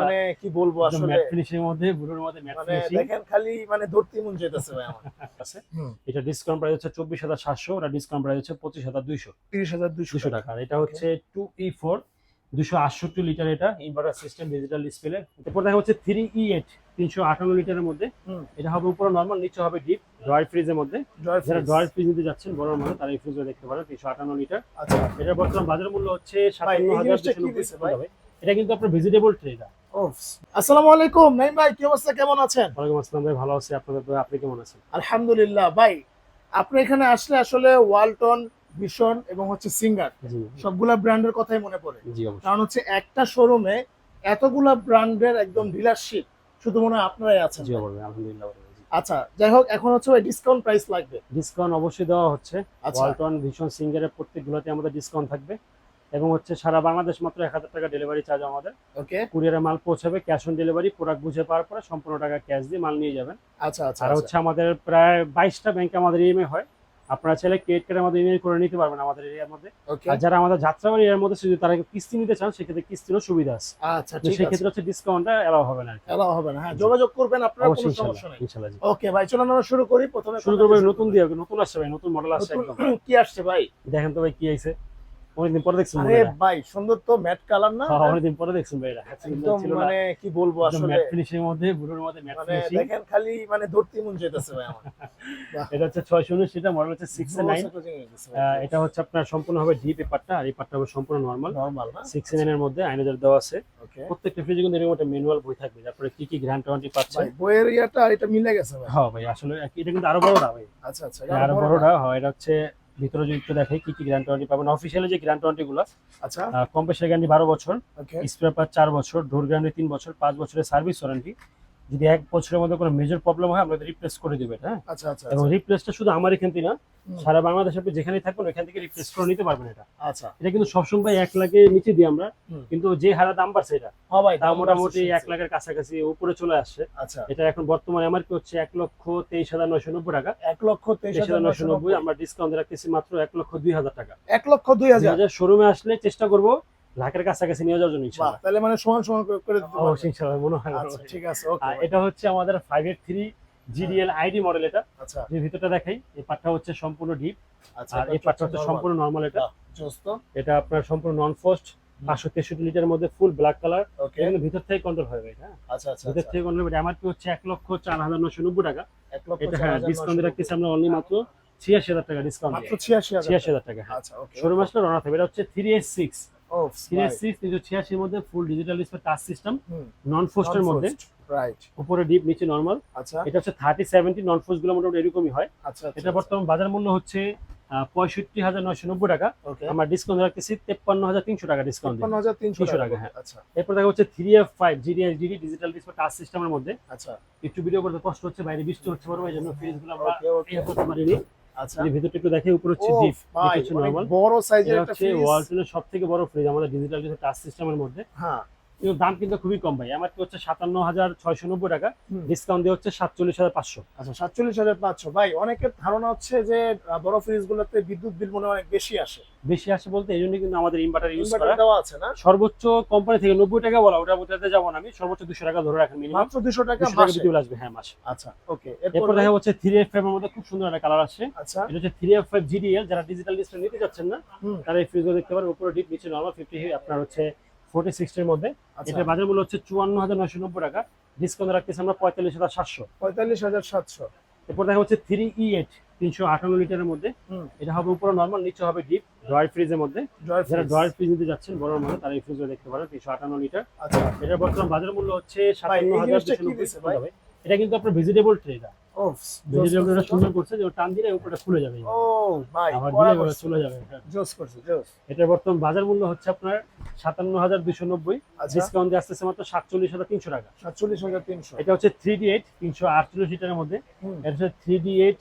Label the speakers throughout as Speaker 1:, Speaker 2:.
Speaker 1: মানে কি বলব আসলে?
Speaker 2: ফিনিশের মধ্যে ব্লুর মধ্যে ম্যাট
Speaker 1: মানে
Speaker 2: ফিনিশিং।
Speaker 1: দেখেন খালি মানে ধরতে মন যেতেছে ভাই আমার
Speaker 2: আছে এটা ডিসকাউন্ট প্রাইস হচ্ছে চব্বিশ হাজার ডিসকাউন্ট প্রাইস হচ্ছে পঁচিশ হাজার দুইশো।
Speaker 1: তিরিশ হাজার দুশো
Speaker 2: দুশো টাকা। এটা হচ্ছে টু ই ফোর দুশো আটষট্টি লিটার এটা ইনভার্টার সিস্টেম ডিজিটাল ডিসপ্লে এরপর দেখা হচ্ছে থ্রি ই এইট তিনশো আটান্ন লিটারের মধ্যে। এটা হবে উপরে নর্মাল নিচে হবে ডিপ ড্রয়ার ফ্রিজের মধ্যে। যারা। ড্রয়ার ফ্রিজ নিতে যাচ্ছেন বড় মধ্যে তারা এই ফ্রিজও দেখতে পারেন তিনশো আটান্ন লিটার।
Speaker 1: আচ্ছা।
Speaker 2: এটার বর্তমান বাজার মূল্য হচ্ছে সাতান্ন
Speaker 1: এই
Speaker 2: এটা কিন্তু আপনার ভেজিটেবল ট্রে এটা।
Speaker 1: আসসালামু আলাইকুম নাইম ভাই কি অবস্থা? কেমন আছেন?
Speaker 2: ওয়ালাইকুম আসসালাম ভাই ভালো আছি। আপনাদের আপনি কেমন আছেন?
Speaker 1: আলহামদুলিল্লাহ। ভাই আপনি এখানে আসলে আসলে ওয়ালটন ভিশন এবং হচ্ছে সিঙ্গার সবগুলা ব্র্যান্ডের কথাই মনে পড়ে। কারণ হচ্ছে একটা শোরুমে এতগুলা ব্র্যান্ডের একদম ডিলারশিপ শুধু মনে হয় আপনারাই আছেন
Speaker 2: জি অবশ্যই। আলহামদুলিল্লাহ
Speaker 1: আচ্ছা যাই হোক এখন হচ্ছে ওই ডিসকাউন্ট প্রাইস লাগবে।
Speaker 2: ডিসকাউন্ট অবশ্যই দেওয়া হচ্ছে। ওয়ালটন ভীষণ সিঙ্গারের প্রত্যেকগুলোতে আমাদের ডিসকাউন্ট থাকবে। এবং হচ্ছে সারা বাংলাদেশ মাত্র এক হাজার টাকা ডেলিভারি চার্জ আমাদের।
Speaker 1: ওকে
Speaker 2: কুরিয়ারে মাল পৌঁছাবে ক্যাশ অন ডেলিভারি প্রোডাক্ট বুঝে পাওয়ার পরে সম্পূর্ণ টাকা ক্যাশ দিয়ে মাল নিয়ে যাবেন।
Speaker 1: আচ্ছা আচ্ছা
Speaker 2: আর
Speaker 1: আচ্ছা।
Speaker 2: হচ্ছে আমাদের প্রায় বাইশটা ব্যাংকে আমাদের ইএমআই হয়। আপনারা চাইলে ক্রেডিট কার্ডে আমাদের ইএমআই করে নিতে পারবেন আমাদের এরিয়ার মধ্যে। আর যারা আমাদের যাত্রাবাড়ি এর মধ্যে যদি তারা কিস্তি নিতে চান সেক্ষেত্রে কিস্তিরও সুবিধা আছে।
Speaker 1: আচ্ছা ঠিক আছে।
Speaker 2: সেক্ষেত্রে হচ্ছে ডিসকাউন্টটা এলাও হবে না
Speaker 1: এলাও হবে না। হ্যাঁ যোগাযোগ করবেন আপনারা কোনো সমস্যা নেই।
Speaker 2: ইনশাল্লাহ জি।
Speaker 1: ওকে ভাই চলুন আমরা শুরু করি। প্রথমে
Speaker 2: শুরু করব নতুন দিয়ে নতুন আসছে ভাই নতুন মডেল আসছে একদম।
Speaker 1: কি আসছে ভাই?
Speaker 2: দেখেন তো ভাই কি আইছে। অনেকদিন পরে দেখছেন
Speaker 1: আরে ভাই সুন্দর তো ম্যাট কালার না?
Speaker 2: হ্যাঁ, অনেকদিন পরে দেখছেন ভাই এটা
Speaker 1: একদম মানে কি বলব আসলে?
Speaker 2: ম্যাট ফিনিশের মধ্যে ব্লুর মধ্যে ম্যাট
Speaker 1: মানে
Speaker 2: ফিনিশিং
Speaker 1: দেখেন খালি মানে ধরতে মন যেতেছে ভাই আমার।
Speaker 2: এটা হচ্ছে ছয়শো উনিশ এটা মডেল হচ্ছে সিক্স নাইন এটা হচ্ছে আপনার সম্পূর্ণ হবে ডিপ এই পার্টটা আর এই পার্টটা হবে সম্পূর্ণ নর্মাল
Speaker 1: নরমাল না?
Speaker 2: সিক্স নাইন এর মধ্যে আইনাজার দেওয়া আছে। প্রত্যেকটা ফ্রিজে কিন্তু এরকম একটা ম্যানুয়াল বই থাকবে তারপরে কি কি গ্র্যান্ড ওয়ারেন্টি পাচ্ছে।
Speaker 1: ভাই বইয়ের ইয়াটা এটা মিলে গেছে ভাই।
Speaker 2: হ্যাঁ ভাই আসলে এটা কিন্তু আরও বড়টা ভাই।
Speaker 1: আচ্ছা আচ্ছা
Speaker 2: আরও বড়টা হয় এটা হচ্ছে ভিতরে যদি একটু দেখে কি কি গ্র্যান্ড ওয়ারেন্টি পাবেন। অফিসিয়ালি যে গ্র্যান্ড ওয়ারেন্টি গুলো
Speaker 1: আচ্ছা।
Speaker 2: কম্প্রেসার গ্যারান্টি বারো বছর স্পেয়ার পার্ট চার বছর ডোর গ্যারান্টি তিন বছর পাঁচ বছরের সার্ভিস ওয়ারেন্টি যদি এক বছরের মধ্যে কোনো মেজর প্রবলেম হয় আমরা রিপ্লেস করে দেবো এটা হ্যাঁ?
Speaker 1: আচ্ছা আচ্ছা
Speaker 2: এবং রিপ্লেসটা শুধু আমার এখান থেকে না সারা বাংলাদেশে আপনি যেখানেই থাকবেন ওখান থেকে রিপ্লেস করে নিতে পারবেন এটা।
Speaker 1: আচ্ছা।
Speaker 2: এটা কিন্তু সবসময় এক লাখের নিচে দিই আমরা কিন্তু যে হারে দাম বাড়ছে এটা
Speaker 1: হ্যাঁ দাম
Speaker 2: মোটামুটি এক লাখের কাছাকাছি উপরে চলে আসছে।
Speaker 1: আচ্ছা।
Speaker 2: এটা এখন বর্তমানে আমার কি হচ্ছে এক লক্ষ তেইশ হাজার নয়শো নব্বই টাকা।
Speaker 1: এক লক্ষ তেইশ হাজার
Speaker 2: নয়শো নব্বই আমরা ডিসকাউন্ট রাখতেছি মাত্র এক লক্ষ দুই হাজার টাকা।
Speaker 1: এক লক্ষ দুই হাজার
Speaker 2: শোরুমে আসলে চেষ্টা করব লাখের কাছাকাছি নিয়ে যাওয়ার জন্য
Speaker 1: তাহলে মানে সমান সমান করে-।
Speaker 2: অবশ্যই মনে হয়
Speaker 1: আচ্ছা ঠিক আছে ওকে
Speaker 2: এটা হচ্ছে আমাদের five eight three GDL ID model এটা।
Speaker 1: আচ্ছা।
Speaker 2: যে ভিতরটা দেখাই এই পার্টটা হচ্ছে সম্পূর্ণ ডিপ
Speaker 1: আচ্ছা
Speaker 2: আর এই পার্টটা হচ্ছে সম্পূর্ণ নর্মাল এটা।
Speaker 1: জোস্ত।
Speaker 2: এটা আপনার সম্পূর্ণ নন ফোস্ট পাঁচশো তেষট্টি লিটারের মধ্যে ফুল ব্ল্যাক কালার কিন্তু ভিতর থেকে কন্ট্রোল হবে এটা হ্যাঁ?
Speaker 1: আচ্ছা আচ্ছা
Speaker 2: ভিতর। থেকে কন্ট্রোল হবে। এমআরপি হচ্ছে এক লক্ষ চার হাজার নশো নব্বই টাকা। এটা হ্যাঁ ডিসকাউন্ট রাখতেছি আমরা অনলি মাত্র ছিয়াশি হাজার টাকা ডিসকাউন্ট
Speaker 1: মাত্র ছিয়াশি হাজার
Speaker 2: টাকা। হ্যাঁ। রনা থাকবে। এটা হচ্ছে থ্রি এইট সিক্স মধ্যে full digital display touch system non ফোস্টের মধ্যে।
Speaker 1: রাইট
Speaker 2: উপরে ডিপ নিচে নর্মাল
Speaker 1: আচ্ছা।
Speaker 2: এটা হচ্ছে থার্টি সেভেন্টি নন ফোস্টগুলো মোটামুটি এরকমই হয়।
Speaker 1: আচ্ছা
Speaker 2: এটা বর্তমান বাজার মূল্য হচ্ছে পঁয়ষট্টি হাজার নয়শো নব্বই টাকা। আমরা ডিসকাউন্ট রাখতেছি তেপ্পান্ন হাজার তিনশো টাকা ডিসকাউন্ট
Speaker 1: তিনশো টাকা
Speaker 2: টাকা, হ্যাঁ। এরপর দেখা হচ্ছে three F five GDS digital display touch সিস্টেমের মধ্যে।
Speaker 1: আচ্ছা।
Speaker 2: একটু ভিডিও করতে কষ্ট হচ্ছে বাইরে বৃষ্টি হচ্ছে বড় এই জন্য ফ্রিজগুলো আমরা পারিনি।
Speaker 1: আচ্ছা।
Speaker 2: এই ভিতরটা একটু দেখে উপরে হচ্ছে ডিপ নরমাল
Speaker 1: বড় সাইজের একটা ফ্রিজ
Speaker 2: ওয়ালটনের সব থেকে বড় ফ্রিজ আমাদের ডিজিটাল টাচ সিস্টেমের মধ্যে।
Speaker 1: হ্যাঁ।
Speaker 2: কিন্তু দাম কিন্তু খুবই কম ভাই। আমার কি হচ্ছে সাতান্ন হাজার ছয়শো নব্বই টাকা ডিসকাউন্ট দিয়ে হচ্ছে সাতচল্লিশ হাজার পাঁচশো।
Speaker 1: আচ্ছা সাতচল্লিশ হাজার পাঁচশো। ভাই অনেকের ধারণা হচ্ছে যে বড় ফ্রিজ গুলোতে বিদ্যুৎ বিল মনে অনেক বেশি আসে।
Speaker 2: বেশি আসে বলতে এই জন্য কিন্তু আমাদের ইনভার্টার ইউজ করা।
Speaker 1: দেওয়া আছে না?
Speaker 2: সর্বোচ্চ কোম্পানি থেকে নব্বই টাকা বলা ওটা যাব না আমি সর্বোচ্চ দুশো টাকা ধরে রাখেন মিনিমাম
Speaker 1: মাত্র দুশো টাকা মাসে?
Speaker 2: আসবে হ্যাঁ মাসে।
Speaker 1: আচ্ছা ওকে
Speaker 2: এরপর দেখা হচ্ছে থ্রি এফ ফাইভ এর মধ্যে খুব সুন্দর একটা কালার আসছে।
Speaker 1: আচ্ছা।
Speaker 2: এটা হচ্ছে থ্রি এফ ফাইভ জিডিএল যারা ডিজিটাল ডিসপ্লে নিতে যাচ্ছেন না তারা এই ফ্রিজগুলো দেখতে পারেন উপরে ডিপ নিচে নর্মাল ফিফটি আপনার হচ্ছে ফোর্টি সিক্সটির মধ্যে।
Speaker 1: আচ্ছা।
Speaker 2: এটা বাজার মূল্য হচ্ছে চুয়ান্ন হাজার নয়শো নব্বই টাকা। ডিসকাউন্ট রাখতেছি আমরা পঁয়তাল্লিশ হাজার সাতশো।
Speaker 1: পঁয়তাল্লিশ হাজার সাতশো।
Speaker 2: এরপর দেখা হচ্ছে থ্রি ই এইট তিনশো আটান্ন লিটারের মধ্যে। এটা হবে উপরে নর্মাল নিচে হবে ডিপ ড্রয়ার ফ্রিজের মধ্যে। যারা ড্রয়ার ফ্রিজ নিতে যাচ্ছেন বড় মধ্যে তারা এই ফ্রিজও দেখতে পারেন তিনশো আটান্ন লিটার।
Speaker 1: আচ্ছা।
Speaker 2: এটা বর্তমান বাজার মূল্য হচ্ছে সাতান্ন হাজার এটা কিন্তু আপনার ভেজিটেবল ট্রে এটা ভেজিটেবলটা সুন্দর করছে যে টান দিলে উপরটা খুলে যাবে।
Speaker 1: ও ভাই
Speaker 2: আবার দিলে ওটা চলে যাবে
Speaker 1: জোস করছে জোস।
Speaker 2: এটা বর্তমান বাজার মূল্য হচ্ছে আপনার সাতান্ন হাজার দুশো নব্বই।
Speaker 1: আচ্ছা।
Speaker 2: ডিসকাউন্ট দিয়ে আসতেছে মাত্র সাতচল্লিশ হাজার তিনশো টাকা।
Speaker 1: সাতচল্লিশ হাজার তিনশো।
Speaker 2: এটা হচ্ছে থ্রি ডি এইট তিনশো আটচল্লিশ লিটারের মধ্যে। এটা হচ্ছে three D eight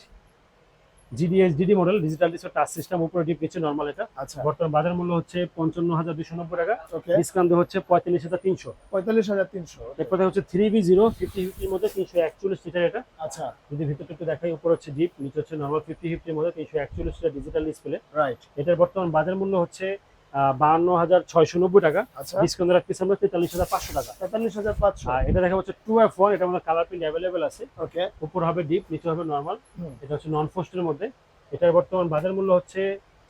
Speaker 2: GDS DD model digital display touch system উপরে ডিপ নিচে নরমাল এটা।
Speaker 1: আচ্ছা।
Speaker 2: বর্তমান বাজার মূল্য হচ্ছে পঞ্চান্ন হাজার দুশো নব্বই টাকা। ডিসকাউন্ট হচ্ছে পঁয়তাল্লিশ হাজার তিনশো।
Speaker 1: পঁয়তাল্লিশ হাজার তিনশো
Speaker 2: এরপরে হচ্ছে থ্রি বি জিরো ফিফটি ফিফটির মধ্যে তিনশো একচল্লিশ লিটার এটা।
Speaker 1: আচ্ছা।
Speaker 2: যদি ভিতরটা একটু দেখাই উপর হচ্ছে ডিপ নিচে হচ্ছে নর্মাল ফিফটি ফিফটির মধ্যে তিনশো একচল্লিশ লিটার ডিজিটাল ডিসপ্লে
Speaker 1: রাইট
Speaker 2: এটার বর্তমান বাজার মূল্য হচ্ছে বাহান্ন হাজার ছয়শো নব্বই টাকা।
Speaker 1: আচ্ছা।
Speaker 2: ডিসকাউন্ট রাখতেছি আমরা তেতাল্লিশ হাজার পাঁচশো টাকা।
Speaker 1: তেতাল্লিশ হাজার পাঁচশো।
Speaker 2: এটা দেখা হচ্ছে টু এফ ওয়ান এটা আমাদের কালার প্রিন্ট অ্যাভেলেবেল আছে।
Speaker 1: ওকে।
Speaker 2: উপর হবে ডিপ নিচে হবে নর্মাল এটা হচ্ছে নন ফোস্টের মধ্যে। এটার বর্তমান বাজার মূল্য হচ্ছে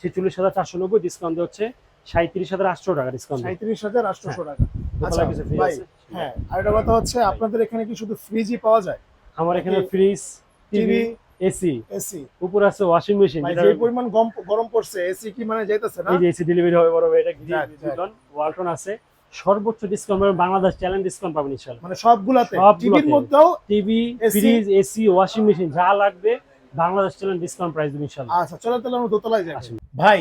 Speaker 2: ছেচল্লিশ হাজার চারশো নব্বই ডিসকাউন্ট হচ্ছে সাঁত্রিশ হাজার আটশো টাকা ডিসকাউন্ট
Speaker 1: সাঁত্রিশ হাজার আটশোশো টাকা। আচ্ছা, হ্যাঁ। আর একটা কথা হচ্ছে আপনাদের এখানে কি শুধু ফ্রিজই পাওয়া যায়?
Speaker 2: আমার এখানে ফ্রিজ টিভি এসি।
Speaker 1: এসি।
Speaker 2: উপর আছে ওয়াশিং মেশিন
Speaker 1: যে পরিমাণ গরম গরম পড়ছে এসি কি মানে যাইতেছে না?
Speaker 2: এই যে এসি ডেলিভারি হবে বড় এটা। গ্রিটন ওয়ালটন আছে। সর্বোচ্চ ডিসকাউন্ট পাবেন বাংলাদেশ চ্যালেঞ্জ ডিসকাউন্ট পাবেন ইনশাআল্লাহ।
Speaker 1: মানে সবগুলাতে। টিভির মধ্যেও
Speaker 2: TV fridge AC washing machine যা লাগবে বাংলাদেশ চ্যালেঞ্জ ডিসকাউন্ট প্রাইস দেবেন ইনশাআল্লাহ।
Speaker 1: আচ্ছা চলো তাহলে আমরা দোতলায় যাই। ভাই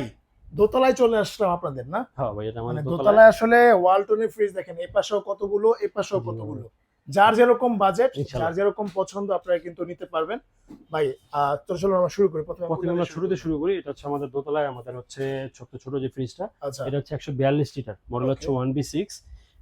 Speaker 1: দোতলায় চলে আসলাম আপনাদের না?
Speaker 2: হ্যাঁ ভাই এটা
Speaker 1: মানে
Speaker 2: দোতলায়।
Speaker 1: দোতলায় আসলে ওয়ালটনের ফ্রিজ দেখেন এই পাশেও কতগুলো এই পাশেও কতগুলো? যার যেরকম বাজেট। যার যেরকম পছন্দ আপনারা কিন্তু নিতে পারবেন। ভাই তো চলো আমরা শুরু করি। প্রথমে
Speaker 2: প্রথমে আমরা শুরুতে শুরু করি। এটা হচ্ছে আমাদের দোতলায় আমাদের হচ্ছে ছোট ছোট যে ফ্রিজটা
Speaker 1: আচ্ছা।
Speaker 2: এটা হচ্ছে একশো বিয়াল্লিশ লিটার মডেল হচ্ছে ওয়ান বি সিক্স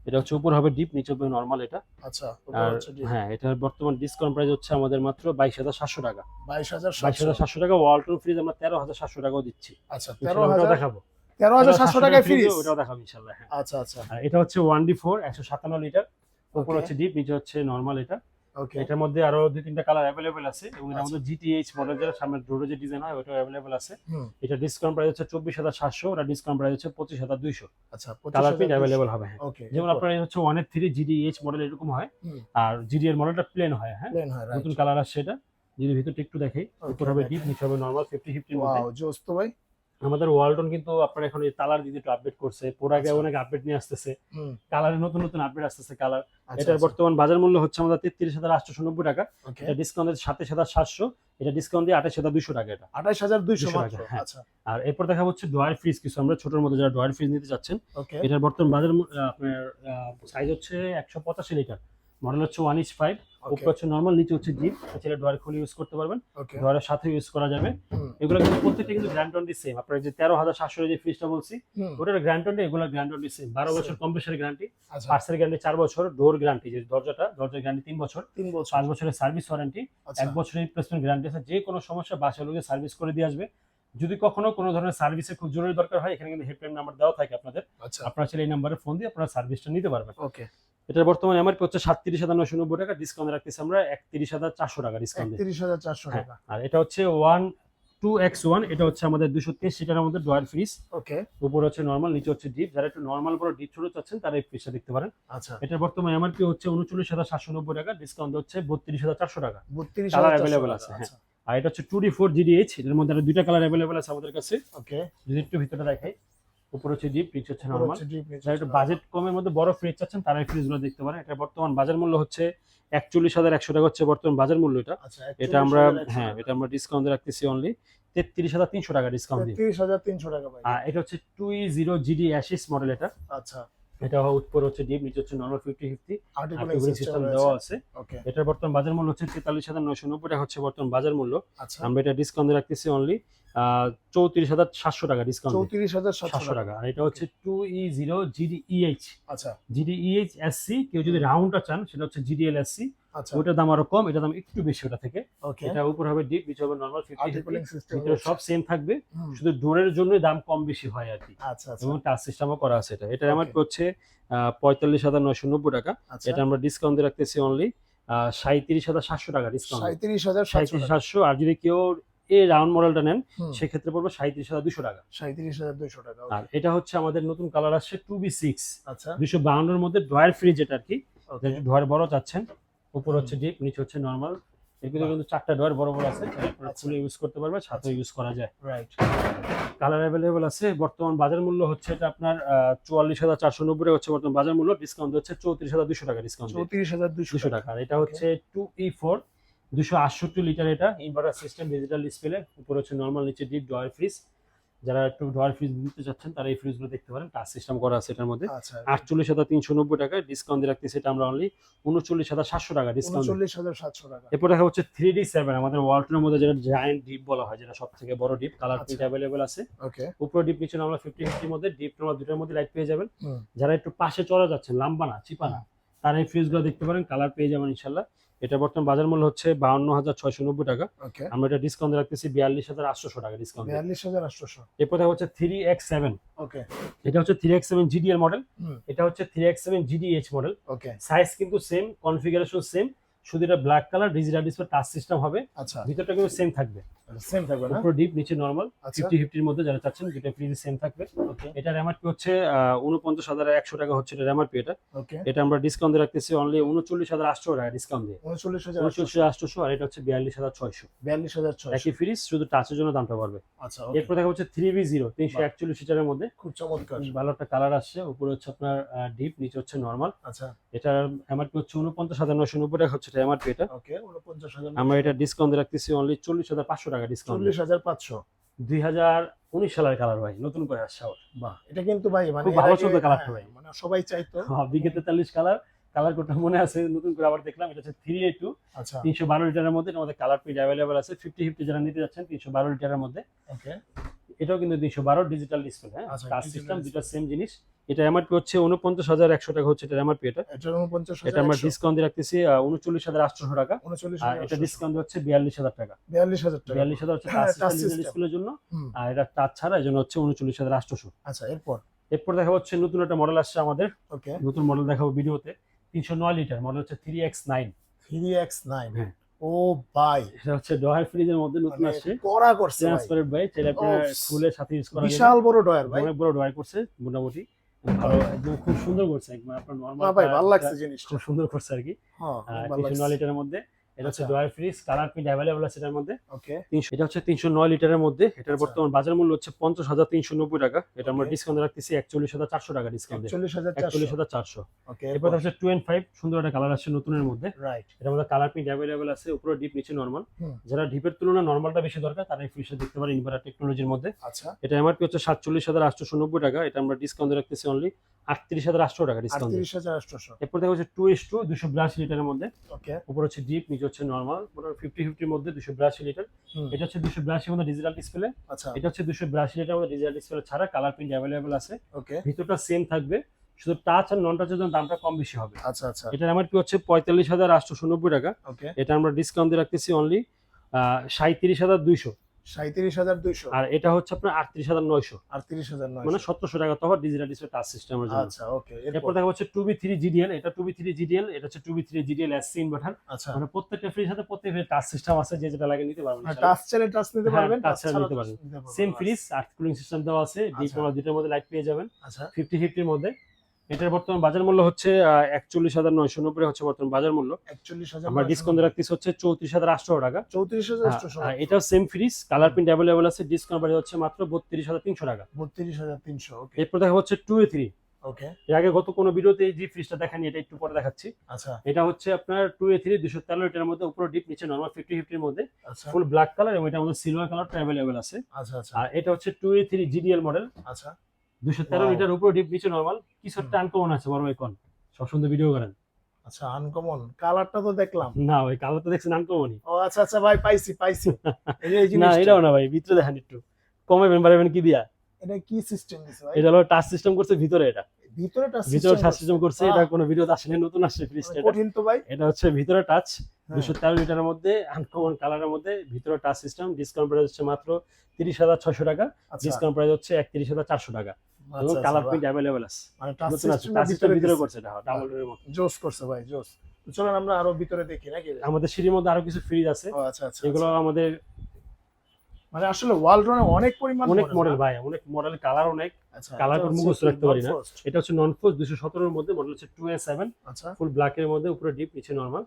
Speaker 2: এটা হচ্ছে উপর হবে ডিপ নিচে হবে নর্মাল এটা।
Speaker 1: আচ্ছা
Speaker 2: আর হ্যাঁ এটার বর্তমান ডিসকাউন্ট প্রাইস হচ্ছে আমাদের মাত্র বাইশ হাজার সাতশো টাকা।
Speaker 1: বাইশ হাজার
Speaker 2: বাইশ হাজার সাতশো টাকা ওয়ালটন ফ্রিজ আমরা তেরো হাজার সাতশো টাকাও দিচ্ছি।
Speaker 1: আচ্ছা তেরো
Speaker 2: ইনশাল্লাহ ওটাও
Speaker 1: হাজার
Speaker 2: দেখাবো।
Speaker 1: তেরো হাজার সাতশো টাকায় ফ্রিজ
Speaker 2: ওটাও দেখাবো ইনশাল্লাহ হ্যাঁ।
Speaker 1: আচ্ছা আচ্ছা।
Speaker 2: এটা হচ্ছে ওয়ান ডি ফোর একশো সাতান্ন লিটার উপর হচ্ছে ডিপ নিচে হচ্ছে নর্মাল এটা।
Speaker 1: ওকে
Speaker 2: এটার মধ্যে আরও দুই তিনটা কালার অ্যাভেলেবেল আছে। এবং এটার
Speaker 1: আচ্ছা।
Speaker 2: মধ্যে জিটিএইচ মডেল যেটা সামনে ডোরে যে ডিজাইন হয় ওটাও অ্যাভেলেবেল আছে। এটা ডিসকাউন্ট প্রাইস হচ্ছে চব্বিশ হাজার সাতশো ওটা ডিসকাউন্ট প্রাইস হচ্ছে পঁচিশ হাজার দুইশো।
Speaker 1: আচ্ছা
Speaker 2: কালার প্রিন্ট অ্যাভেলেবেল হবে হ্যাঁ। যেমন আপনার হচ্ছে ওয়ানের থ্রি জিডিএইচ মডেল এরকম হয় আর জিডি এর মডেলটা প্লেন হয় হ্যাঁ।
Speaker 1: প্লেন হয়
Speaker 2: নতুন কালার আসছে এটা। যদি ভিতরটা একটু দেখাই উপর হবে ডিপ নিচে হবে নর্মাল ফিফটি মধ্যে।
Speaker 1: ওয়াও জোস তো ভাই।
Speaker 2: আমাদের ওয়ালটন কিন্তু আপনার এখন এই তালার দিকে একটু আপডেট করছে।
Speaker 1: আচ্ছা।
Speaker 2: অনেক আপডেট নিয়ে আসতেছে। কালারে নতুন নতুন আপডেট আসতেছে কালার
Speaker 1: আচ্ছা
Speaker 2: এটার বর্তমান বাজার মূল্য হচ্ছে আমাদের তেত্রিশ হাজার আটশো নব্বই টাকা। এটা ডিসকাউন্ট সাতাশ হাজার সাতশো। এটা ডিসকাউন্ট দিয়ে আঠাশ হাজার দুশো টাকা এটা।
Speaker 1: আঠাশ হাজার দুইশো
Speaker 2: টাকা, হ্যাঁ।
Speaker 1: আচ্ছা।
Speaker 2: আর এরপর দেখা হচ্ছে ডোয়ার ফ্রিজ কিছু। আমরা ছোটোর মধ্যে যারা ডোয়ার ফ্রিজ নিতে চাচ্ছেন এটার বর্তমান বাজার আপনার সাইজ হচ্ছে একশো পঁচাশি লিটার। মডেল হচ্ছে ওয়ান ইচ ফাইভ উপর হচ্ছে নর্মাল নিচে হচ্ছে জিপ ছেলে ডোয়ার খুলে ইউজ করতে পারবেন। ডোয়ারের সাথে ইউজ করা যাবে। এগুলো কিন্তু প্রত্যেকটা কিন্তু গ্র্যান্ড টোয়েন্টি সেম আপনার যে তেরো হাজার সাতশো যে ফ্রিজটা বলছি ওটার গ্র্যান্ড টোয়েন্টি এগুলো গ্র্যান্ড টোয়েন্টি সেম বারো বছর কম্প্রেসার গ্যারান্টি পার্সেল গ্যারান্টি চার বছর ডোর গ্যারান্টি যে দরজাটা দরজার গ্যারান্টি তিন বছর।
Speaker 1: তিন বছর।
Speaker 2: পাঁচ বছরের সার্ভিস ওয়ারেন্টি
Speaker 1: আচ্ছা।
Speaker 2: এক বছরের রিপ্লেসমেন্ট গ্যারান্টি আছে। যে কোনো সমস্যা বাসায় লোকে সার্ভিস করে দিয়ে আসবে। যদি কখনো কোনো ধরনের সার্ভিসের খুব জরুরি দরকার হয় এখানে কিন্তু হেল্পলাইন নাম্বার দেওয়া থাকে আপনাদের।
Speaker 1: আচ্ছা।
Speaker 2: আপনারা চাইলে এই নাম্বারে ফোন দিয়ে আপনারা সার্ভিসটা নিতে পারবেন।
Speaker 1: ওকে
Speaker 2: এটার বর্তমানে এমআরপি হচ্ছে? সাতত্রিশ হাজার নশো নব্বই টাকা। ডিসকাউন্ট রাখতেছি আমরা একত্রিশ হাজার চারশো টাকা ডিসকাউন্ট
Speaker 1: একত্রিশ হাজার চারশো
Speaker 2: হ্যাঁ
Speaker 1: টাকা।
Speaker 2: আর এটা হচ্ছে ওয়ান টু এক্স ওয়ান এটা হচ্ছে আমাদের দুশো তেইশ সিটার মধ্যে ডয়ার ফ্রিজ।
Speaker 1: ওকে
Speaker 2: উপর হচ্ছে নর্মাল নিচে হচ্ছে ডিপ যারা একটু নর্মাল বড় ডিপ ছোট চাচ্ছেন তারা এই ফ্রিজটা দেখতে পারেন।
Speaker 1: আচ্ছা।
Speaker 2: এটার বর্তমানে এমআরপি হচ্ছে? উনচল্লিশ হাজার সাতশো নব্বই টাকা। ডিসকাউন্ট হচ্ছে বত্রিশ হাজার চারশো টাকা।
Speaker 1: বত্রিশ হাজার চারশো
Speaker 2: আছে, হ্যাঁ।
Speaker 1: আচ্ছা
Speaker 2: আর এটা হচ্ছে টু ডি ফোর জিডিএইচ এটার মধ্যে আরও দুইটা কালার অ্যাভেলেবেল আছে আমাদের কাছে।
Speaker 1: ওকে
Speaker 2: যদি একটু ভিতরে দেখাই। উপর হচ্ছে ডিপ নিচে হচ্ছে নর্মাল যারা একটু বাজেট কমের মধ্যে বড় ফ্রিজ চাচ্ছেন তারা এই ফ্রিজগুলো দেখতে পারেন। এটা বর্তমান বাজার মূল্য হচ্ছে একচল্লিশ হাজার একশো টাকা হচ্ছে বর্তমান বাজার মূল্য এটা।
Speaker 1: আচ্ছা
Speaker 2: এটা আমরা হ্যাঁ এটা আমরা ডিসকাউন্ট রাখতেছি অনলি তেত্রিশ হাজার তিনশো টাকা ডিসকাউন্ট দিই
Speaker 1: তিরিশ হাজার তিনশো টাকা
Speaker 2: এটা হচ্ছে টু জিরো জিডি অ্যাশিস মডেল এটা।
Speaker 1: আচ্ছা।
Speaker 2: এটা উপর হচ্ছে ডিপ নিচে হচ্ছে নর্মাল ফিফটি ফিফটি সিস্টেম দেওয়া আছে। এটার বর্তমান বাজার মূল্য হচ্ছে তেতাল্লিশ হাজার নয়শো নব্বই টাকা হচ্ছে বর্তমান বাজার মূল্য।
Speaker 1: আচ্ছা।
Speaker 2: আমরা এটা ডিসকাউন্ট রাখতেছি অনলি চৌত্রিশ হাজার সাতশো টাকা ডিসকাউন্ট
Speaker 1: চৌত্রিশ হাজার সাতশো
Speaker 2: টাকা। আর এটা হচ্ছে two E zero GD EH
Speaker 1: আচ্ছা।
Speaker 2: জিডি ইএইচ এসসি কেউ যদি রাউন্ডটা চান সেটা হচ্ছে জিডিএল এসসি
Speaker 1: আচ্ছা।
Speaker 2: ওটার দাম আরও কম এটার দাম একটু বেশি ওটা থেকে। এটা উপর হবে ডিপ নিচে হবে নর্মাল ভিতরে সব সেম থাকবে। শুধু ডোরের জন্যই দাম কম বেশি হয় আর কি।
Speaker 1: আচ্ছা আচ্ছা।
Speaker 2: এবং টাচ সিস্টেমও করা আছে এটা। এটার আমার. হচ্ছে পঁয়তাল্লিশ হাজার নয়শো নব্বই টাকা।
Speaker 1: আচ্ছা।
Speaker 2: এটা আমরা ডিসকাউন্ট দিয়ে রাখতেছি অনলি সাঁত্রিশ হাজার সাতশো টাকা ডিসকাউন্ট
Speaker 1: সাঁত্রিশ হাজার সাতশো।
Speaker 2: আর যদি কেউ এই রাউন্ড মডেলটা নেন সেক্ষেত্রে পড়বে সাঁত্রিশ হাজার দুশো টাকা।
Speaker 1: সাঁত্রিশ হাজার দুইশো টাকা
Speaker 2: আর এটা হচ্ছে আমাদের নতুন কালার আসছে টু বি সিক্স
Speaker 1: আচ্ছা।
Speaker 2: দুশো বাউন্নের মধ্যে ড্রয়ার ফ্রিজ এটা আর কি। ড্রয়ার বড় চাচ্ছেন উপর হচ্ছে ডিপ নিচে হচ্ছে নর্মাল ভিতরে কিন্তু চারটা ড্রয়ার বড় বড় আছে
Speaker 1: আচ্ছা।
Speaker 2: খুলে ইউজ করতে পারবে সাথে ইউজ করা যায়।
Speaker 1: রাইট
Speaker 2: কালার অ্যাভেলেবল আছে বর্তমান বাজার মূল্য হচ্ছে এটা আপনার চুয়াল্লিশ হাজার চারশো নব্বই হচ্ছে বর্তমান বাজার মূল্য ডিসকাউন্ট হচ্ছে চৌত্রিশ হাজার দুশো টাকা ডিসকাউন্ট
Speaker 1: চৌত্রিশ হাজার দুইশো
Speaker 2: দুশো টাকা। আর এটা হচ্ছে টু ই ফোর দুশো আটষট্টি লিটার এটা ইনভার্টার সিস্টেম ডিজিটাল ডিসপ্লে উপরে হচ্ছে নর্মাল নিচে ডিপ ডয়ার ফ্রিজ যারা একটু ডয়ার ফ্রিজ নিতে চাচ্ছেন তারা এই ফ্রিজগুলো দেখতে পারেন। টাচ সিস্টেম করা আছে এটার মধ্যে।
Speaker 1: আচ্ছা।
Speaker 2: আটচল্লিশ হাজার তিনশো নব্বই টাকা ডিসকাউন্ট দিয়ে রাখতেছি এটা আমরা অনলি উনচল্লিশ হাজার সাতশো টাকা ডিসকাউন্ট
Speaker 1: উনচল্লিশ হাজার সাতশো টাকা।
Speaker 2: এরপর দেখা হচ্ছে থ্রি ডি সেভেন আমাদের ওয়ালটনের মধ্যে যেটা জায়ান্ট ডিপ বলা হয় যেটা সব থেকে বড় ডিপ কালার প্রিন্ট। অ্যাভেলেবেল আছে। উপরে ডিপ নিচে আমরা ফিফটি ফিফটির মধ্যে ডিপ আমরা দুটার মধ্যে লাইট পেয়ে যাবেন। যারা একটু পাশে চড়া যাচ্ছেন লাম্বা না চিপা না তারা এই ফ্রিজগুলো দেখতে পারেন কালার পেয়ে যাবেন ইনশাল্লাহ। এটা বর্তমান বাজার মূল্য হচ্ছে বাউন্ন হাজার ছয়শো নব্বই টাকা। আমরা এটা ডিসকাউন্ট রাখতেছি বিয়াল্লিশ হাজার আটশোশো টাকা ডিসকাউন্ট
Speaker 1: বিয়াল্লিশ হাজার আটশোশো।
Speaker 2: এরপর দেখা হচ্ছে থ্রি এক্স সেভেন
Speaker 1: ওকে
Speaker 2: এটা হচ্ছে three X seven GDL model এটা হচ্ছে three X seven GDH model
Speaker 1: okay
Speaker 2: size কিন্তু সেম কনফিগারেশন সেম শুধু এটা black colour digital display touch system হবে।
Speaker 1: আচ্ছা।
Speaker 2: ভিতরটা কিন্তু সেম থাকবে।
Speaker 1: সেম থাকবে না?
Speaker 2: উপরে ডিপ নিচে নর্মাল
Speaker 1: আচ্ছা।
Speaker 2: ফিফটি ফিফটির মধ্যে যারা চাচ্ছেন দুটো ফ্রিজ সেম থাকবে।
Speaker 1: ওকে
Speaker 2: এটার এমআরপি হচ্ছে উনপঞ্চাশ হাজার একশো টাকা হচ্ছে এটার এমআরপি এটা।
Speaker 1: ওকে
Speaker 2: এটা আমরা ডিসকাউন্ট রাখতেছি অনলি উনচল্লিশ হাজার আটশো টাকা ডিসকাউন্ট দিয়ে।
Speaker 1: উনচল্লিশ হাজার
Speaker 2: উনচল্লিশ হাজার আটশোশো আর এটা হচ্ছে বিয়াল্লিশ হাজার ছয়শো।
Speaker 1: বিয়াল্লিশ হাজার ছয়শো।
Speaker 2: একই ফ্রিজ শুধু টাচের জন্য দামটা বাড়বে।
Speaker 1: আচ্ছা
Speaker 2: এরপর দেখা হচ্ছে থ্রি বি জিরো তিনশো একচল্লিশ লিটারের মধ্যে।
Speaker 1: খুব চমৎকার।
Speaker 2: ভালো একটা কালার আসছে। উপরে হচ্ছে আপনার ডিপ নিচে হচ্ছে নর্মাল
Speaker 1: আচ্ছা।
Speaker 2: এটার এমআরপি হচ্ছে উনপঞ্চাশ হাজার নশো নব্বই টাকা এমআরপি এটা।
Speaker 1: ওকে উনপঞ্চাশ হাজার
Speaker 2: আমরা এটা ডিসকাউন্ট রাখতেছি অনলি চল্লিশ হাজার পাঁচশো টাকা ডিসকাউন্ট
Speaker 1: চল্লিশ হাজার পাঁচশো।
Speaker 2: দুই হাজার উনিশ সালের কালার ভাই নতুন করে আসছে
Speaker 1: বাহ এটা কিন্তু ভাই মানে
Speaker 2: খুব ভালো
Speaker 1: আগে-
Speaker 2: কালারটা
Speaker 1: হ্যাঁ,
Speaker 2: ভাই।
Speaker 1: মানে সবাই চাইতো।
Speaker 2: বিকে তেতাল্লিশ কালার কালার কোডটা মনে আছে নতুন করে আবার দেখলাম এটা হচ্ছে থ্রি এ টু
Speaker 1: আচ্ছা।
Speaker 2: তিনশো বারো লিটারের মধ্যে মধ্যে কালার প্রিন্ট অ্যাভেলেবল আছে। ফিফটি ফিফটি যারা নিতে যাচ্ছেন তিনশো বারো লিটারের মধ্যে।
Speaker 1: ওকে
Speaker 2: এটাও কিন্তু তিনশো বারো ডিজিটাল ডিসপ্লে হ্যাঁ? Touch system. দুটো সেম জিনিস। এটা এমআরপি হচ্ছে? উনপঞ্চাশ হাজার একশো টাকা হচ্ছে এটা? এমআরপি এটা
Speaker 1: এটা
Speaker 2: আমরা ডিসকাউন্ট দিয়ে রাখতেছি উনচল্লিশ হাজার আটশো টাকা। আর এটা ডিসকাউন্ট হচ্ছে বিয়াল্লিশ হাজার টাকা।
Speaker 1: বিয়াল্লিশ হাজার টাকা।
Speaker 2: বিয়াল্লিশ হাজার হচ্ছে
Speaker 1: হ্যাঁ।
Speaker 2: ডিসপ্লের জন্য। আর এটা টাচ ছাড়া এই জন্য হচ্ছে উনচল্লিশ হাজার আটশোশো।
Speaker 1: আচ্ছা এরপর?
Speaker 2: এরপর দেখা হচ্ছে নতুন একটা মডেল আসছে আমাদের।
Speaker 1: ওকে
Speaker 2: নতুন মডেল দেখাবো ভিডিওতে। তিনশো নয় লিটার মডেল হচ্ছে three X nine
Speaker 1: three X nine
Speaker 2: হ্যাঁ।
Speaker 1: ও ভাই।
Speaker 2: এটা হচ্ছে ডয়ার ফ্রিজের মধ্যে নতুন
Speaker 1: মানে
Speaker 2: আসছে।
Speaker 1: কড়া করছে
Speaker 2: ট্রান্সপারেন্ট ভাই যেটা আপনার ফুলের সাথে ইউজ করা
Speaker 1: বিশাল বড় ডয়ার ভাই।
Speaker 2: অনেক বড় ডয়ার করছে মোটামুটি। ভালো একদম খুব সুন্দর করছে একদম আপনার নরমাল
Speaker 1: ভাই ভালো লাগছে জিনিসটা।
Speaker 2: খুব সুন্দর করছে আর কি।
Speaker 1: হ্যাঁ ভালো লাগছে।
Speaker 2: মধ্যে এটা হচ্ছে
Speaker 1: আচ্ছা।
Speaker 2: ডয়ার ফ্রিজ কালার প্রিন্ট অ্যাভেলেবল আছে এটার মধ্যে।
Speaker 1: ওকে।
Speaker 2: এটা হচ্ছে তিনশো নয় লিটারের মধ্যে। এটার
Speaker 1: আচ্ছা।
Speaker 2: বর্তমান বাজার মূল্য হচ্ছে পঞ্চাশ হাজার তিনশো নব্বই টাকা। এটা আমরা ডিসকাউন্ট রাখতেছি একচল্লিশ হাজার চারশো টাকা ডিসকাউন্ট
Speaker 1: একচল্লিশ হাজার চারশো।
Speaker 2: হাজার চারশো।
Speaker 1: ওকে।
Speaker 2: এরপর হচ্ছে টু এন্ড ফাইভ সুন্দর একটা কালার আসছে নতুনের মধ্যে।
Speaker 1: রাইট
Speaker 2: এটার মধ্যে কালার প্রিন্ট অ্যাভেলেবল আছে উপরে ডিপ নিচে নর্মাল যারা ডিপের তুলনায় নর্মালটা বেশি দরকার তারা এই ফ্রিজটা দেখতে পারে ইনভার্টার টেকনোলজির মধ্যে।
Speaker 1: আচ্ছা।
Speaker 2: এটা এমআরপি হচ্ছে সাতচল্লিশ হাজার আটশো নব্বই টাকা। এটা আমরা ডিসকাউন্ট রাখতেছি অনলি আটত্রিশ হাজার আটশো টাকা ডিসকাউন্ট
Speaker 1: আটত্রিশ হাজার আটশোশো।
Speaker 2: এরপর দেখা হচ্ছে টু এস টু দুশো বিরাশি লিটারের মধ্যে।
Speaker 1: ওকে।
Speaker 2: উপর হচ্ছে ডিপ নিচে হচ্ছে নর্মাল ফিফটি ফিফটির মধ্যে দুশো বিরাশি লিটার এটা হচ্ছে দুশো বিরাশির মধ্যে ডিজিটাল ডিসপ্লে
Speaker 1: আচ্ছা।
Speaker 2: এটা হচ্ছে দুশো বিরাশি লিটার মধ্যে ডিজিটাল ডিসপ্লে ছাড়া কালার প্রিন্ট অ্যাভেলেবল আছে।
Speaker 1: ওকে।
Speaker 2: ভিতরটা সেম থাকবে শুধু টাচ আর নন টাচের জন্য দামটা কম বেশি হবে।
Speaker 1: আচ্ছা আচ্ছা।
Speaker 2: এটার এমআরপি হচ্ছে? পঁয়তাল্লিশ হাজার আটশো নব্বই টাকা।
Speaker 1: ওকে।
Speaker 2: এটা আমরা ডিসকাউন্ট দিয়ে রাখতেছি অনলি সাঁত্রিশ হাজার দুইশো।
Speaker 1: সাঁত্রিশ হাজার দুইশো।
Speaker 2: আর এটা হচ্ছে আপনার আটত্রিশ হাজার নয়শো।
Speaker 1: আটত্রিশ হাজার নয়
Speaker 2: মানে সতেরোশো টাকা তখন ডিজিটাল ডিসপ্লে টাচ সিস্টেমের জন্য।
Speaker 1: আচ্ছা ওকে
Speaker 2: এরপর?
Speaker 1: এরপর
Speaker 2: দেখা হচ্ছে টু বি থ্রি জিডিএল এটা টু বি থ্রি জিডিএল এটা হচ্ছে two B three GDL SC inverter
Speaker 1: আচ্ছা।
Speaker 2: মানে প্রত্যেকটা ফ্রিজ সাথে প্রত্যেকটা টাচ সিস্টেম আছে যে যেটা লাগে নিতে পারবেন
Speaker 1: টাচ চাইলে টাচ নিতে
Speaker 2: হ্যাঁ,
Speaker 1: পারবেন
Speaker 2: ছাড়া নিতে পারবেন। সেম ফ্রিজ আর কুলিং সিস্টেম দেওয়া আছে ডিপ
Speaker 1: আচ্ছা।
Speaker 2: দুইটার মধ্যে লাইট পেয়ে যাবেন।
Speaker 1: আচ্ছা।
Speaker 2: ফিফটি ফিফটির মধ্যে। এটার বর্তমান বাজার মূল্য হচ্ছে একচল্লিশ হাজার নয়শো নব্বই হচ্ছে বর্তমান বাজার মূল্য।
Speaker 1: একচল্লিশ হাজার
Speaker 2: আমরা ডিসকাউন্ট রাখতেছি হচ্ছে চৌত্রিশ হাজার আটশো টাকা।
Speaker 1: চৌত্রিশ হাজার
Speaker 2: same fridge colour print available আছে ডিসকাউন্ট বাড়ি হচ্ছে মাত্র বত্রিশ হাজার তিনশো টাকা।
Speaker 1: বত্রিশ হাজার তিনশো
Speaker 2: এরপর দেখা হচ্ছে টু এ থ্রি
Speaker 1: ওকে
Speaker 2: এর আগে গত কোনো ভিডিওতে এই যে ফ্রিজটা দেখানি এটা একটু পরে দেখাচ্ছি।
Speaker 1: আচ্ছা।
Speaker 2: এটা হচ্ছে আপনার টু এ থ্রি দুশো তেরো লিটারের মধ্যে উপরে ডিপ নিচে নর্মাল ফিফটি ফিফটির মধ্যে। ফুল ব্ল্যাক কালার এবং এটা মধ্যে সিলভার কালারটা অ্যাভেলেবল আছে।
Speaker 1: আচ্ছা আচ্ছা।
Speaker 2: আর এটা হচ্ছে two A three GDL model
Speaker 1: আচ্ছা।
Speaker 2: দুশো তেরো লিটার উপরে ডিপ নিচে নর্মাল কিছু আছে বড় ভাই কন? ভিডিও করেন।
Speaker 1: আচ্ছা আনকমন কালারটা তো দেখলাম।
Speaker 2: না ওই কালার তো দেখছেন আনকমনই
Speaker 1: ও আচ্ছা আচ্ছা ভাই পাইছি পাইছি।
Speaker 2: না এটাও না ভাই ভিতরে দেখেন একটু। কমাবেন বাড়াবেন কি দিয়া?
Speaker 1: এটা কি সিস্টেম দিছে ভাই?
Speaker 2: এটা হলো টাচ সিস্টেম করছে ভিতরে এটা।
Speaker 1: ভিতরে টাচ
Speaker 2: ভিতরে টাচ সিস্টেম করছে এটা কোনো ভিডিওতে আসলে নতুন আসছে ফ্রিজটা
Speaker 1: কঠিন তো ভাই।
Speaker 2: এটা হচ্ছে ভিতরে টাচ
Speaker 1: হ্যাঁ।
Speaker 2: দুশো তেরো লিটারের মধ্যে আনকমন কালারের মধ্যে ভিতরে টাচ সিস্টেম ডিসকাউন্ট প্রাইস হচ্ছে মাত্র তিরিশ হাজার ছয়শো টাকা
Speaker 1: আচ্ছা।
Speaker 2: ডিসকাউন্ট প্রাইস হচ্ছে একত্রিশ হাজার চারশো টাকা। এবং
Speaker 1: আচ্ছা,
Speaker 2: কালার
Speaker 1: আচ্ছা,
Speaker 2: প্রিন্ট আছে।
Speaker 1: মানে টাচ
Speaker 2: ভিতরে করছে এটা ডাবল ডোরের মতো
Speaker 1: জোস করছে ভাই জোস। চলেন আমরা আরও ভিতরে দেখি নাকি?
Speaker 2: আমাদের সিঁড়ির মধ্যে আরও কিছু ফ্রিজ আছে।
Speaker 1: আচ্ছা আচ্ছা
Speaker 2: এগুলো আমাদের
Speaker 1: মানে আসলে ওয়ালড্রনে অনেক পরিমাণ
Speaker 2: অনেক মডেল ভাই অনেক মডেল কালার অনেক।
Speaker 1: আচ্ছা
Speaker 2: colour করে মুখস্থ রাখতে পারি না। এটা হচ্ছে নন ফোর্স দুশো সতেরোর মধ্যে মডেল হচ্ছে টু এ সেভেন
Speaker 1: আচ্ছা।
Speaker 2: ফুল ব্ল্যাক এর মধ্যে উপরে ডিপ নিচে নর্মাল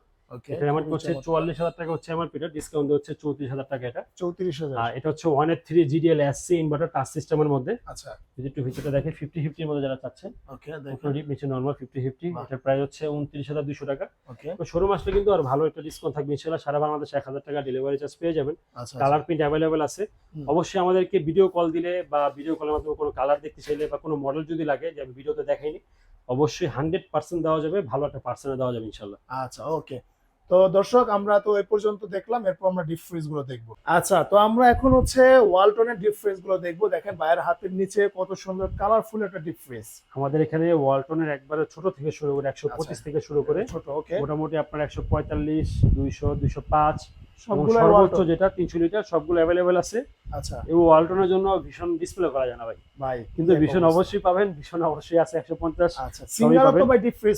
Speaker 2: এটা আমার হচ্ছে চুয়াল্লিশ হাজার টাকা হচ্ছে আমার পিটা ডিসকাউন্ট হচ্ছে চৌত্রিশ হাজার টাকা এটা।
Speaker 1: চৌত্রিশ হাজার।
Speaker 2: আর এটা হচ্ছে ওয়ানের three GDL SC inverter touch সিস্টেমের মধ্যে।
Speaker 1: আচ্ছা।
Speaker 2: যদি একটু ভিতরে দেখে ফিফটি ফিফটির মধ্যে যারা চাচ্ছেন
Speaker 1: ওকে
Speaker 2: উপরে নিচে নর্মাল ফিফটি ফিফটি এটার প্রাইস হচ্ছে উনত্রিশ হাজার দুশো টাকা।
Speaker 1: ওকে
Speaker 2: তো শোরুম আসলে কিন্তু আর ভালো একটা ডিসকাউন্ট থাকবে ইনশাল্লাহ সারা বাংলাদেশে এক হাজার টাকা ডেলিভারি চার্জ পেয়ে যাবেন। কালার প্রিন্ট অ্যাভেলেবেল আছে। অবশ্যই আমাদেরকে ভিডিও কল দিলে বা ভিডিও কলের মাধ্যমে কোনো কালার দেখতে চাইলে বা কোনো মডেল যদি লাগে যে আমি ভিডিওতে দেখাইনি অবশ্যই হান্ড্রেড পার্সেন্ট দেওয়া যাবে ভালো একটা পার্সেন্টে দেওয়া যাবে ইনশাল্লাহ
Speaker 1: আচ্ছা ওকে তো দর্শক আমরা তো এ পর্যন্ত দেখলাম এরপর আমরা ডিপ ফ্রিজগুলো দেখব। আচ্ছা তো আমরা এখন হচ্ছে ওয়ালটনের ডিপ ফ্রিজগুলো দেখব। দেখেন বাইরের হাতের নিচে কত সুন্দর কালারফুল একটা ডিপ ফ্রিজ
Speaker 2: আমাদের এখানে ওয়ালটনের একবারে ছোট থেকে শুরু করে একশো পঁচিশ
Speaker 1: আচ্ছা।
Speaker 2: থেকে শুরু করে
Speaker 1: ছোট ওকে
Speaker 2: মোটামুটি আপনার একশো পঁয়তাল্লিশ দুইশো দুইশো পাঁচ
Speaker 1: সবগুলো
Speaker 2: সর্বোচ্চ যেটা তিনশো লিটার সবগুলো অ্যাভেলেবেল আছে।
Speaker 1: আচ্ছা।
Speaker 2: এবং ওয়ালটনের জন্য ভীষণ ডিসপ্লে করা যায় না ভাই।
Speaker 1: ভাই
Speaker 2: কিন্তু ভীষণ অবশ্যই পাবেন ভীষণ অবশ্যই আছে একশো পঞ্চাশ।
Speaker 1: আচ্ছা সিঙ্গার তো ভাই
Speaker 2: ডিফ্রিজ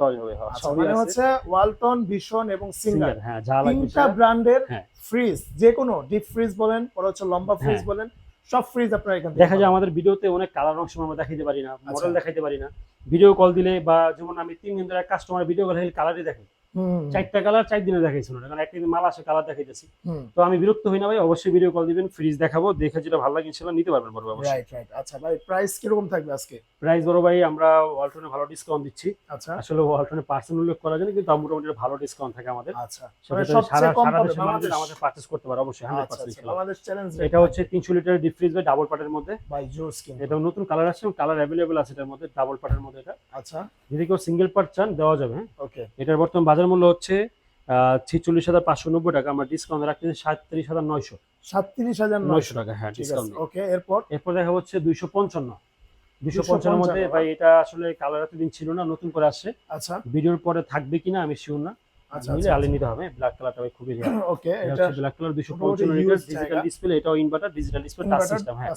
Speaker 2: পাওয়া যাবে। হ্যাঁ,
Speaker 1: আচ্ছা মানে হচ্ছে ওয়ালটন ভীষণ এবং সিঙ্গার
Speaker 2: হ্যাঁ যা
Speaker 1: তিনটা ব্র্যান্ডের
Speaker 2: হ্যাঁ।
Speaker 1: ফ্রিজ যে কোনো ডিপ ফ্রিজ বলেন পরে হচ্ছে লম্বা ফ্রিজ
Speaker 2: হ্যাঁ।
Speaker 1: বলেন সব ফ্রিজ আপনারা এখান
Speaker 2: দেখা যায়। আমাদের ভিডিওতে অনেক কালার অংশ আমরা দেখাইতে পারি না মডেল
Speaker 1: আচ্ছা।
Speaker 2: দেখাইতে পারি না। ভিডিও কল দিলে বা যেমন আমি তিন দিন ধরে কাস্টমার ভিডিও কল কালারই দেখে।
Speaker 1: হুম,
Speaker 2: চারটা কালার চার দিনে দেখাইছিল না কারণ একদিন মাল আসে কালার দেখাইতেছি। তো আমি বিরক্ত হই না ভাই অবশ্যই ভিডিও কল দিবেন ফ্রিজ দেখাবো দেখে যেটা ভালো লাগে সেটা নিতে পারবেন বড় অবশ্যই
Speaker 1: রাইট রাইট আচ্ছা ভাই প্রাইস কীরকম থাকবে আজকে?
Speaker 2: প্রাইস বড় ভাই আমরা ওয়ালটনে ভালো ডিসকাউন্ট দিচ্ছি।
Speaker 1: আচ্ছা।
Speaker 2: আসলে ওয়ালটনে পার্সেন্ট উল্লেখ করা যায় কিন্তু মোটামুটি ভালো ডিসকাউন্ট থাকে আমাদের।
Speaker 1: আচ্ছা। মানে সবচেয়ে
Speaker 2: সারা
Speaker 1: কম
Speaker 2: সারা
Speaker 1: পাবে
Speaker 2: দেশের আমাদের পার্চেস করতে পারে অবশ্যই হান্ড্রেড
Speaker 1: আচ্ছা
Speaker 2: পার্সেন্ট
Speaker 1: আচ্ছা চ্যালেঞ্জ
Speaker 2: এটা হচ্ছে তিনশো লিটার ডিপ ফ্রিজ বা ডাবল পার্টের মধ্যে।
Speaker 1: বাই জোস কিন্তু।
Speaker 2: এটা নতুন কালার আসছে কালার অ্যাভেলেবেল আছে এটার মধ্যে ডাবল পার্টের মধ্যে এটা।
Speaker 1: আচ্ছা।
Speaker 2: যদি কেউ সিঙ্গেল পার্ট চান দেওয়া যাবে হ্যাঁ।
Speaker 1: ওকে
Speaker 2: এটার বর্তমান বাজার মূল্য হচ্ছে ছিচল্লিশ হাজার পাঁচশো নব্বই টাকা। আমরা ডিসকাউন্ট রাখতেছি সাতত্রিশ হাজার নয়শো।
Speaker 1: সাতত্রিশ হাজার
Speaker 2: নয়শো। টাকা হ্যাঁ ডিসকাউন্ট
Speaker 1: ওকে এরপর?
Speaker 2: এরপর দেখা হচ্ছে দুইশো পঞ্চান্ন। দুইশো পঞ্চান্ন মধ্যে ভাই এটা আসলে কালার এতদিন ছিল না নতুন করে আসছে।
Speaker 1: আচ্ছা।
Speaker 2: ভিডিওর পরে থাকবে কিনা আমি শিওর না।
Speaker 1: আচ্ছা আচ্ছা
Speaker 2: আলে নিতে হবে ব্ল্যাক কালারটা ভাই খুবই
Speaker 1: ওকে
Speaker 2: এটা
Speaker 1: এটা
Speaker 2: ব্ল্যাক কালার দুইশো
Speaker 1: মোটামুটি
Speaker 2: পঞ্চান্ন লিটার ডিজিটাল ডিসপ্লে এটাও inverter digital display touch system হ্যাঁ।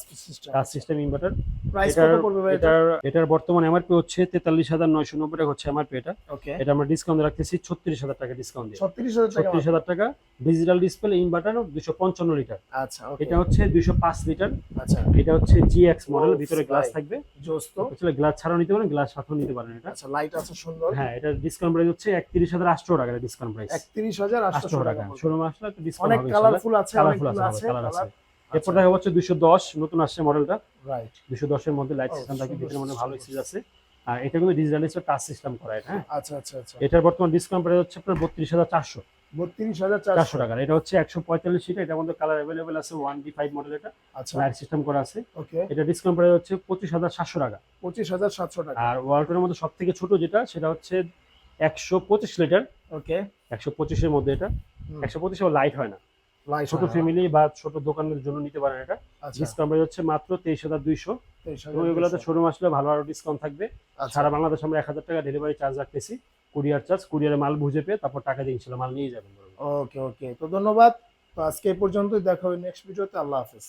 Speaker 2: টাচ সিস্টেম ইনভার্টার
Speaker 1: প্রাইস
Speaker 2: এটার
Speaker 1: কত পড়বে ভাই
Speaker 2: এটার এটার বর্তমান এমআরপি হচ্ছে তেতাল্লিশ হাজার নয়শো নব্বই টাকা হচ্ছে এমআরপি এটা। এটা আমরা ডিসকাউন্ট রাখতেছি ছত্রিশ হাজার টাকা ডিসকাউন্ট দিয়ে।
Speaker 1: ছত্রিশ হাজার টাকা
Speaker 2: ছত্রিশ হাজার টাকা। ডিজিটাল ডিসপ্লে ইনভার্টার দুশো পঞ্চান্ন লিটার
Speaker 1: আচ্ছা
Speaker 2: এটা হচ্ছে দুশো পাঁচ লিটার
Speaker 1: আচ্ছা।
Speaker 2: এটা হচ্ছে জিএক্স মডেল ভিতরে গ্লাস থাকবে। আসলে গ্লাস ছাড়াও নিতে পারেন গ্লাস সাথেও নিতে পারেন এটা।
Speaker 1: আচ্ছা লাইট আছে সুন্দর।
Speaker 2: হ্যাঁ এটা ডিসকাউন্ট প্রাইস হচ্ছে একত্রিশ হাজার আটশো টাকা ডিসকাউন্ট প্রাইস
Speaker 1: একত্রিশ হাজার
Speaker 2: আটশো টাকা। শোরুম আসলে ডিসকাউন্ট
Speaker 1: অনেক কালারফুল আছে
Speaker 2: কালারফুল আছে কালার আছে। এরপর দেখা হচ্ছে দুশো দশ নতুন আসছে মডেলটা
Speaker 1: রাইট
Speaker 2: দুশো দশের মধ্যে লাইট সিস্টেম থাকে ভিতরে মানে ভালো। স্পিড আছে। আর এটা কিন্তু ডিজিটাল টাচ সিস্টেম করা এটা হ্যাঁ?
Speaker 1: আচ্ছা আচ্ছা আচ্ছা।
Speaker 2: এটার বর্তমান ডিসকাউন্ট প্রাইস হচ্ছে আপনার বত্রিশ হাজার চারশো।
Speaker 1: বত্রিশ হাজার
Speaker 2: চারশো। টাকা এটা হচ্ছে একশো পঁয়তাল্লিশ সিট কালার অ্যাভেলেবেল আছে ওয়ান ডি ফাইভ মডেল এটা।
Speaker 1: আচ্ছা।
Speaker 2: লাইট সিস্টেম করা আছে।
Speaker 1: ওকে।
Speaker 2: এটা ডিসকাউন্ট প্রাইস হচ্ছে পঁচিশ হাজার সাতশো টাকা।
Speaker 1: পঁচিশ হাজার সাতশো টাকা।
Speaker 2: আর ওয়ালটনের মধ্যে সব থেকে ছোট যেটা সেটা হচ্ছে একশো পঁচিশ লিটার
Speaker 1: ওকে।
Speaker 2: একশো পঁচিশের মধ্যে এটা। একশো পঁচিশে লাইট হয় না। ছোট ফ্যামিলি বা ছোট দোকানের জন্য নিতে পারেন এটা।
Speaker 1: আচ্ছা।
Speaker 2: ডিসকাউন্ট প্রাইস হচ্ছে মাত্র তেইশ হাজার দুইশো। এবং এগুলোতে শোরুম আসলে ভালো আরও ডিসকাউন্ট থাকবে।
Speaker 1: আচ্ছা।
Speaker 2: সারা বাংলাদেশ আমরা এক হাজার টাকা ডেলিভারি চার্জ রাখতেছি। কুরিয়ার চার্জ, কুরিয়ারে মাল বুঝে পেয়ে তারপর টাকা দিয়ে ইনশাল্লাহ মাল নিয়ে যাবেন
Speaker 1: ওকে ওকে তো ধন্যবাদ। তো আজকে এই পর্যন্তই। দেখা হবে নেক্সট ভিডিওতে আল্লাহ হাফেজ।